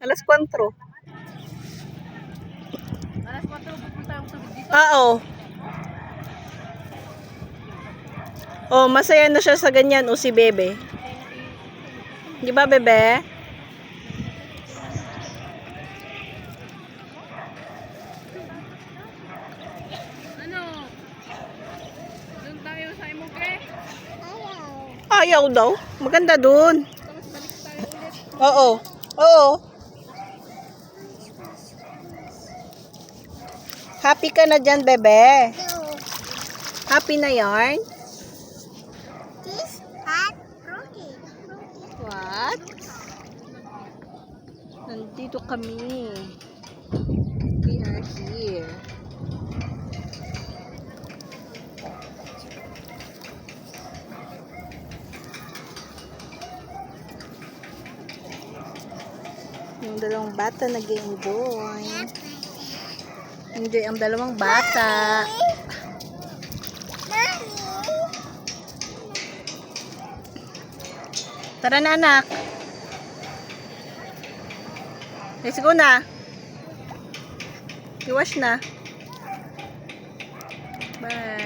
Alas 4. Alas 4 pupunta ako sa dito. Ah, Oo. Oh, masaya na siya sa ganyan o si Bebe. Di ba, Bebe? Ano? Doon tayo sa Imuke. Ayaw daw. Maganda dun. Tapos balik tayo ulit. Oo. Oo. Happy ka na dyan, Bebe. Happy na yarn? This hot roti. What? Nandito kami. We are here. Yung dalawang bata nag-enjoy. Enjoy ang dalawang bata. Tara na anak. Let's go na. Iwash na. Bye.